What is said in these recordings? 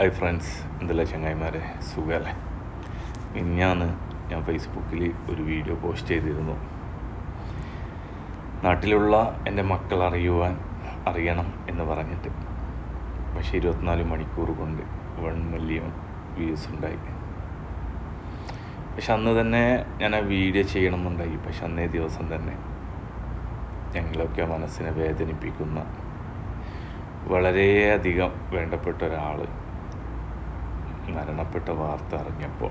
Hi friends എന്തല്ല ചങ്ങായിമാരെ. സുഖമല്ലേ ഇന്നാണ് ഞാൻ ഫേസ്ബുക്കിൽ ഒരു വീഡിയോ പോസ്റ്റ് ചെയ്തിരുന്നു. നാട്ടിലുള്ള എന്റെ മക്കൾ അറിയുവാൻ അറിയണം എന്ന് പറഞ്ഞിട്ട്. പക്ഷേ ഇരുപത്തിനാല് മണിക്കൂർ കൊണ്ട് വൺ മില്യൺ വ്യൂസ് ഉണ്ടായി. പക്ഷെ അന്ന് തന്നെ ഞാൻ ആ വീഡിയോ ചെയ്യണമെന്നുണ്ടായി. പക്ഷെ അന്നേ ദിവസം തന്നെ ഞങ്ങളൊക്കെ മനസ്സിനെ വേദനിപ്പിക്കുന്ന വളരെയധികം വേണ്ടപ്പെട്ട ഒരാൾ മരണപ്പെട്ട വാർത്ത അറിഞ്ഞപ്പോൾ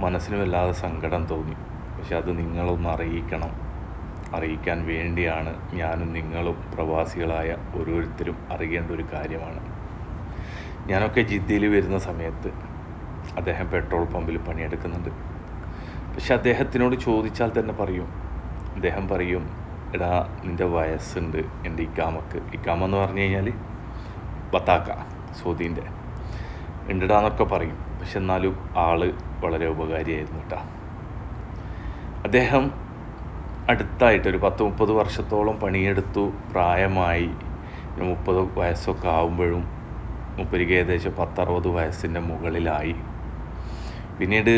മനസ്സിന് വല്ലാതെ സങ്കടം തോന്നി. പക്ഷെ അത് നിങ്ങളൊന്ന് അറിയിക്കണം. അറിയിക്കാൻ വേണ്ടിയാണ് ഞാനും നിങ്ങളും പ്രവാസികളായ ഓരോരുത്തരും അറിയേണ്ട ഒരു കാര്യമാണ്. ഞാനൊക്കെ ജിദ്ദയിൽ വരുന്ന സമയത്ത് അദ്ദേഹം പെട്രോൾ പമ്പിൽ പണിയെടുക്കുന്നുണ്ട്. പക്ഷെ അദ്ദേഹത്തിനോട് ചോദിച്ചാൽ തന്നെ പറയും. അദ്ദേഹം പറയും എടാ നിന്റെ വയസ്സുണ്ട് എന്റെ ഇക്കാമക്ക്. ഇക്കാമെന്ന് പറഞ്ഞു കഴിഞ്ഞാൽ ബത്താക്ക സൗദീന്റെ. ഉണ്ടടാന്നൊക്കെ പറയും. പക്ഷെ എന്നാലും ആൾ വളരെ ഉപകാരിയായിരുന്നു കേട്ടോ അദ്ദേഹം അടുത്തായിട്ട് ഒരു പത്ത് മുപ്പത് വർഷത്തോളം പണിയെടുത്തു. പ്രായമായി മുപ്പത് വയസ്സൊക്കെ ആകുമ്പോഴും മുപ്പരിക്ക് ഏകദേശം പത്തറുപത് വയസ്സിന്റെ മുകളിലായി. പിന്നീട്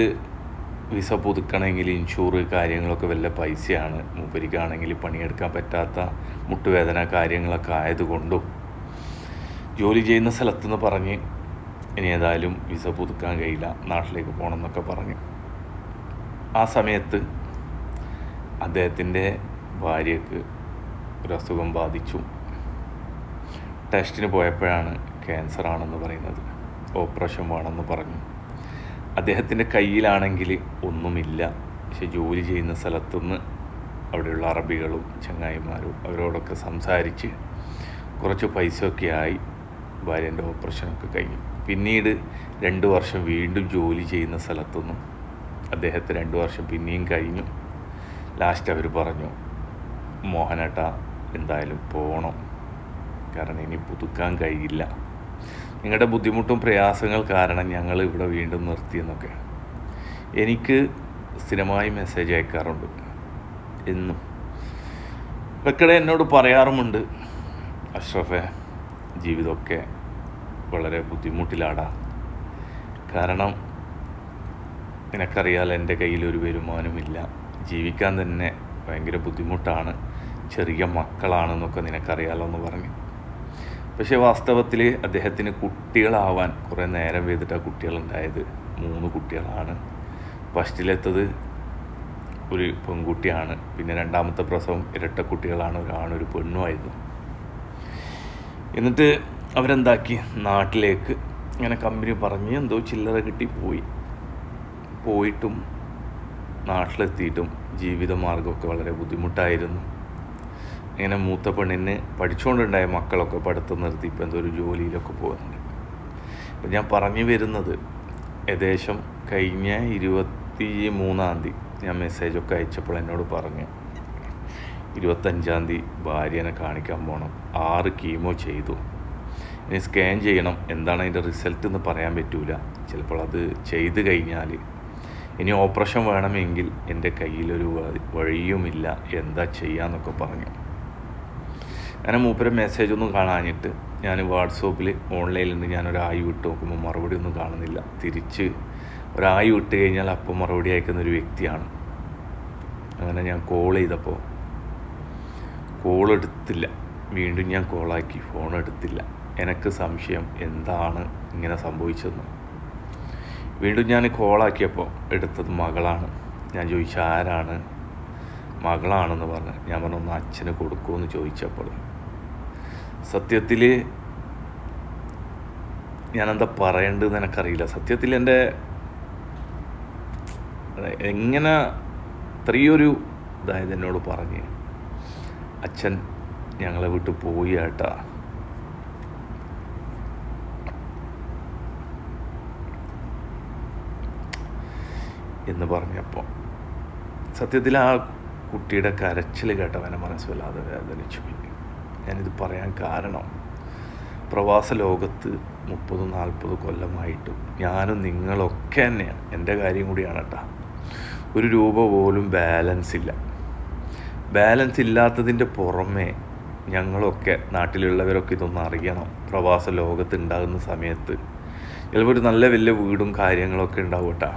വിസ പുതുക്കണമെങ്കിൽ ഇൻഷൂർ കാര്യങ്ങളൊക്കെ വല്ല പൈസയാണ്. മൂപ്പരിക്കാണെങ്കിൽ പണിയെടുക്കാൻ പറ്റാത്ത മുട്ടുവേദന കാര്യങ്ങളൊക്കെ ആയതുകൊണ്ടും ജോലി ചെയ്യുന്ന സ്ഥലത്തുനിന്ന് പറഞ്ഞ് ഇനി ഏതായാലും വിസ പുതുക്കാൻ കഴിയില്ല. നാട്ടിലേക്ക് പോകണം എന്നൊക്കെ പറഞ്ഞു. ആ സമയത്ത് അദ്ദേഹത്തിന്റെ ഭാര്യക്ക് ഒരു അസുഖം ബാധിച്ചു. ടെസ്റ്റിന് പോയപ്പോഴാണ് ക്യാൻസർ ആണെന്ന് പറയുന്നത്. ഓപ്പറേഷൻ വേണമെന്ന് പറഞ്ഞു. അദ്ദേഹത്തിന്റെ കയ്യിലാണെങ്കിൽ ഒന്നുമില്ല. പക്ഷെ ജോലി ചെയ്യുന്ന സ്ഥലത്തുനിന്ന് അവിടെയുള്ള അറബികളും ചങ്ങായിമാരും അവരോടൊക്കെ സംസാരിച്ച് കുറച്ച് പൈസയൊക്കെ ആയി ഭാര്യന്റെ ഓപ്പറേഷനൊക്കെ കഴിഞ്ഞു. പിന്നീട് രണ്ട് വർഷം വീണ്ടും ജോലി ചെയ്യുന്ന സ്ഥലത്തൊന്നും. അദ്ദേഹത്തെ രണ്ട് വർഷം പിന്നെയും കഴിഞ്ഞു. ലാസ്റ്റ് അവർ പറഞ്ഞു മോഹനേട്ട എന്തായാലും പോകണം കാരണം ഇനി പുതുക്കാൻ കഴിയില്ല. നിങ്ങളുടെ ബുദ്ധിമുട്ടും പ്രയാസങ്ങൾ കാരണം ഞങ്ങൾ ഇവിടെ വീണ്ടും നിർത്തിയെന്നൊക്കെ എനിക്ക് സ്ഥിരമായി മെസ്സേജ് അയക്കാറുണ്ട്. എന്നും. വെക്കടെ എന്നോട് പറയാറുമുണ്ട് അഷ്റഫെ ജീവിതമൊക്കെ വളരെ ബുദ്ധിമുട്ടിലാടാ. കാരണം നിനക്കറിയാൽ എന്റെ കയ്യിൽ ഒരു വരുമാനമില്ല ജീവിക്കാൻ തന്നെ ഭയങ്കര ബുദ്ധിമുട്ടാണ്. ചെറിയ മക്കളാണെന്നൊക്കെ നിനക്കറിയാലോ എന്ന് പറഞ്ഞു. പക്ഷേ വാസ്തവത്തിൽ അദ്ദേഹത്തിന് കുട്ടികളാവാൻ കുറേ നേരം ചെയ്തിട്ടാണ് കുട്ടികളുണ്ടായത്. മൂന്ന് കുട്ടികളാണ്. ഫസ്റ്റിലെത്തത് ഒരു പെൺകുട്ടിയാണ്. പിന്നെ രണ്ടാമത്തെ പ്രസവം ഇരട്ട കുട്ടികളാണ് ഒരാണൊരു ഒരു പെണ്ണുമായിരുന്നു. എന്നിട്ട് അവരെന്താക്കി? നാട്ടിലേക്ക് ഇങ്ങനെ കമ്പനി പറഞ്ഞ് എന്തോ ചില്ലറ കിട്ടി പോയി. പോയിട്ടും നാട്ടിലെത്തിയിട്ടും ജീവിതമാർഗമൊക്കെ വളരെ ബുദ്ധിമുട്ടായിരുന്നു. ഇങ്ങനെ മൂത്ത പെണ്ണിനെ പഠിച്ചുകൊണ്ടുണ്ടായ മക്കളൊക്കെ പഠിത്തം നിർത്തി ഇപ്പം എന്തോ ഒരു ജോലിയിലൊക്കെ പോകുന്നുണ്ട്. അപ്പം ഞാൻ പറഞ്ഞു വരുന്നത് ഏകദേശം കഴിഞ്ഞ ഇരുപത്തി മൂന്നാം തീയതി ഞാൻ മെസ്സേജൊക്കെ അയച്ചപ്പോൾ എന്നോട് പറഞ്ഞു ഇരുപത്തഞ്ചാം തീയതി ഭാര്യനെ കാണിക്കാൻ പോകണം ആറ് കീമോ ചെയ്തു. ഇനി സ്കാൻ ചെയ്യണം. എന്താണ് അതിന്റെ റിസൾട്ട് എന്ന് പറയാൻ പറ്റില്ല ചിലപ്പോൾ അത് ചെയ്ത് കഴിഞ്ഞാൽ ഇനി ഓപ്പറേഷൻ വേണമെങ്കിൽ എന്റെ കയ്യിലൊരു വഴിയുമില്ല. എന്താ ചെയ്യാന്നൊക്കെ പറഞ്ഞു. അങ്ങനെ മൂപ്പരെ മെസ്സേജ് ഒന്നും കാണാഞ്ഞിട്ട് ഞാൻ വാട്സപ്പിൽ ഓൺലൈനിൽ നിന്ന് ഞാനൊരായി വിട്ട് നോക്കുമ്പോൾ മറുപടി ഒന്നും കാണുന്നില്ല. തിരിച്ച് ഒരായി വിട്ട് കഴിഞ്ഞാൽ അപ്പം മറുപടി അയക്കുന്ന ഒരു വ്യക്തിയാണ്. അങ്ങനെ ഞാൻ കോൾ ചെയ്തപ്പോൾ കോൾ എടുത്തില്ല. വീണ്ടും ഞാൻ കോളാക്കി ഫോൺ എടുത്തില്ല. എനിക്ക് സംശയം എന്താണ് ഇങ്ങനെ സംഭവിച്ചതെന്ന്. വീണ്ടും ഞാൻ കോളാക്കിയപ്പോൾ എടുത്തത് മകളാണ്. ഞാൻ ചോദിച്ചു ആരാണ്? മകളാണെന്ന് പറഞ്ഞ്. ഞാൻ പറഞ്ഞു ഒന്ന് അച്ഛന് കൊടുക്കുമെന്ന് ചോദിച്ചപ്പോൾ. സത്യത്തിൽ ഞാനെന്താ പറയേണ്ടതെന്ന് എനിക്കറിയില്ല. സത്യത്തിൽ എന്റെ എങ്ങനെ ഇത്രയൊരു ഇതായത് എന്നോട് പറഞ്ഞ്. അച്ഛൻ ഞങ്ങളെ വിട്ടു പോയി ഏട്ടാ എന്ന് പറഞ്ഞപ്പോൾ സത്യത്തിൽ ആ കുട്ടിയുടെ കരച്ചിൽ കേട്ടവനെ മനസ്സിലാതെ വേദനിച്ചു. ഞാനിത് പറയാൻ കാരണം പ്രവാസ ലോകത്ത് മുപ്പത് നാൽപ്പത് കൊല്ലമായിട്ടും ഞാനും നിങ്ങളൊക്കെ തന്നെയാണ്. എന്റെ കാര്യം കൂടിയാണ് കേട്ടോ. ഒരു രൂപ പോലും ബാലൻസ് ഇല്ല. ബാലൻസ് ഇല്ലാത്തതിന്റെ പുറമേ ഞങ്ങളൊക്കെ നാട്ടിലുള്ളവരൊക്കെ ഇതൊന്നും അറിയണം. പ്രവാസ ലോകത്ത് ഉണ്ടാകുന്ന സമയത്ത് ചിലപ്പോൾ ഒരു നല്ല വലിയ വീടും കാര്യങ്ങളൊക്കെ ഉണ്ടാവും കേട്ടോ.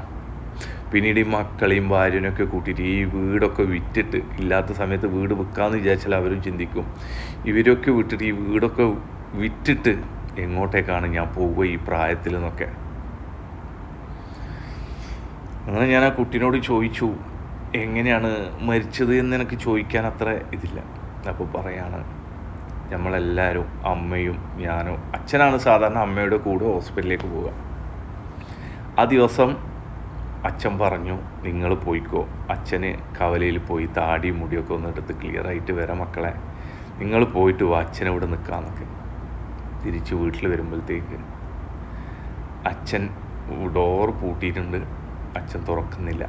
പിന്നീട് ഈ മക്കളെയും ഭാര്യനൊക്കെ കൂട്ടിയിട്ട് ഈ വീടൊക്കെ വിറ്റിട്ട് ഇല്ലാത്ത സമയത്ത് വീട് വിൽക്കാമെന്ന് വിചാരിച്ചാൽ അവരും ചിന്തിക്കും. ഇവരൊക്കെ വിട്ടിട്ട് ഈ വീടൊക്കെ വിറ്റിട്ട് എങ്ങോട്ടേക്കാണ് ഞാൻ പോവുക ഈ പ്രായത്തിൽ എന്നൊക്കെ. അങ്ങനെ ഞാൻ ആ കുട്ടീനോട് ചോദിച്ചു എങ്ങനെയാണ് മരിച്ചത് എന്ന് എനിക്ക് ചോദിക്കാൻ അത്ര ഇതില്ല. അപ്പോൾ പറയാണ് നമ്മളെല്ലാവരും അമ്മയും ഞാനും അച്ഛനാണ് സാധാരണ അമ്മയുടെ കൂടെ ഹോസ്പിറ്റലിലേക്ക് പോവുക. ആ ദിവസം അച്ഛൻ പറഞ്ഞു നിങ്ങൾ പോയിക്കോ. അച്ഛന് കവലയിൽ പോയി താടി മുടിയൊക്കെ ഒന്ന് എടുത്ത് ക്ലിയറായിട്ട് വരാം മക്കളെ. നിങ്ങൾ പോയിട്ട് വാ അച്ഛൻ ഇവിടെ നിൽക്കാമെന്നൊക്കെ തിരിച്ച് വീട്ടിൽ വരുമ്പോഴത്തേക്ക് അച്ഛൻ ഡോർ പൂട്ടിയിട്ടുണ്ട്. അച്ഛൻ തുറക്കുന്നില്ല.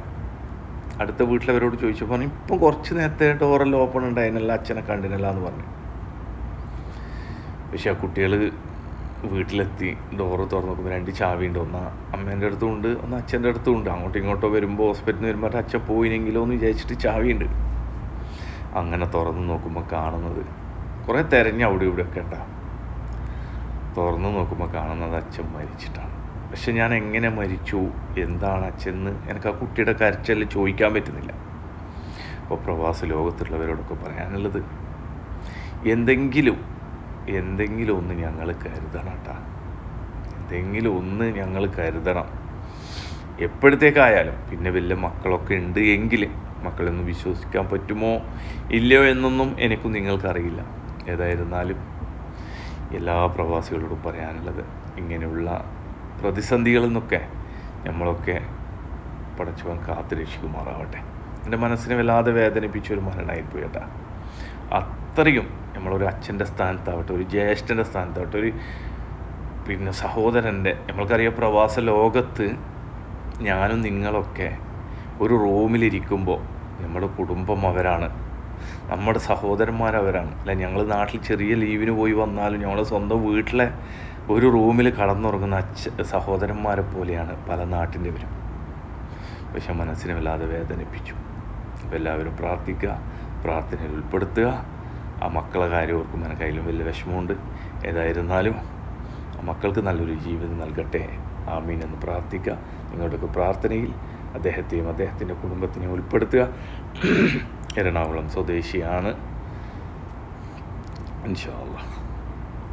അടുത്ത വീട്ടിലവരോട് ചോദിച്ചപ്പോൾ പറഞ്ഞു ഇപ്പം കുറച്ച് നേരത്തെ ഡോറെല്ലാം ഓപ്പൺ ഉണ്ടായിരുന്നല്ല അച്ഛനെ കണ്ടില്ല എന്ന് പറഞ്ഞു. പക്ഷെ ആ കുട്ടികൾ വീട്ടിലെത്തി ഡോറ് തുറന്ന് നോക്കുമ്പോൾ രണ്ട് ചാവി ഉണ്ട്. ഒന്ന് അമ്മേന്റെ അടുത്തും ഉണ്ട് ഒന്ന് അച്ഛന്റെ അടുത്തും ഉണ്ട് അങ്ങോട്ടും ഇങ്ങോട്ടോ വരുമ്പോൾ ഹോസ്പിറ്റലിൽ നിന്ന് വരുമ്പോൾ അച്ഛൻ പോയിനെങ്കിലോ എന്ന് വിചാരിച്ചിട്ട് ചാവിയുണ്ട് അങ്ങനെ തുറന്ന് നോക്കുമ്പോൾ കാണുന്നത് കുറേ തിരഞ്ഞ് അവിടെ ഇവിടെ ഒക്കെ ഉണ്ടാവും തുറന്ന് നോക്കുമ്പോൾ കാണുന്നത് അച്ഛൻ മരിച്ചിട്ടാണ്. പക്ഷെ ഞാൻ എങ്ങനെ മരിച്ചു എന്താണ് അച്ഛന്ന് എനിക്ക് ആ കുട്ടിയുടെ കരച്ചൽ ചോദിക്കാൻ പറ്റുന്നില്ല. അപ്പോൾ പ്രവാസ ലോകത്തുള്ളവരോടൊക്കെ പറയാനുള്ളത് എന്തെങ്കിലും എന്തെങ്കിലും ഒന്ന് ഞങ്ങൾ കരുതണം കേട്ടാ എന്തെങ്കിലും ഒന്ന് ഞങ്ങൾ കരുതണം. എപ്പോഴത്തേക്കായാലും പിന്നെ വലിയ മക്കളൊക്കെ ഉണ്ട് എങ്കിൽ മക്കളൊന്നും വിശ്വസിക്കാൻ പറ്റുമോ? ഇല്ലയോ എന്നൊന്നും എനിക്കും നിങ്ങൾക്കറിയില്ല. ഏതായിരുന്നാലും എല്ലാ പ്രവാസികളോടും പറയാനുള്ളത് ഇങ്ങനെയുള്ള പ്രതിസന്ധികളിൽ നിന്നൊക്കെ നമ്മളൊക്കെ പടച്ചവൻ കാത്തു രക്ഷിക്കുമാറാവട്ടെ എന്റെ മനസ്സിനെ വല്ലാതെ വേദനിപ്പിച്ചൊരു മരണമായിപ്പോയി കേട്ടാ അത്രയും. നമ്മളൊരു അച്ഛന്റെ സ്ഥാനത്താവട്ടെ ഒരു ജ്യേഷ്ഠന്റെ സ്ഥാനത്താവട്ടെ ഒരു പിന്നെ സഹോദരന്റെ നമ്മൾക്കറിയാം പ്രവാസ ലോകത്ത് ഞാനും നിങ്ങളൊക്കെ ഒരു റൂമിലിരിക്കുമ്പോൾ നമ്മുടെ കുടുംബം അവരാണ്. നമ്മുടെ സഹോദരന്മാരവരാണ് അല്ല ഞങ്ങൾ നാട്ടിൽ ചെറിയ ലീവിന് പോയി വന്നാലും ഞങ്ങളുടെ സ്വന്തം വീട്ടിലെ ഒരു റൂമിൽ കടന്നുറങ്ങുന്ന അച്ഛ സഹോദരന്മാരെ പോലെയാണ് പല നാട്ടിന്റെവരും. പക്ഷെ മനസ്സിനെ വല്ലാതെ വേദനിപ്പിച്ചു. എല്ലാവരും പ്രാർത്ഥിക്കുക പ്രാർത്ഥനയിൽ ഉൾപ്പെടുത്തുക ആ മക്കളെ കാര്യം ഓർക്കുമ്പോൾ എനിക്ക് അതിലും വലിയ വിഷമമുണ്ട്. ഏതായിരുന്നാലും ആ മക്കൾക്ക് നല്ലൊരു ജീവിതം നൽകട്ടെ. ആമീൻ എന്ന് പ്രാർത്ഥിക്കുക നിങ്ങളുടെയൊക്കെ പ്രാർത്ഥനയിൽ അദ്ദേഹത്തെയും അദ്ദേഹത്തിന്റെ കുടുംബത്തിനെയും ഉൾപ്പെടുത്തുക. എറണാകുളം സ്വദേശിയാണ്. ഇൻഷാ അള്ളാഹ്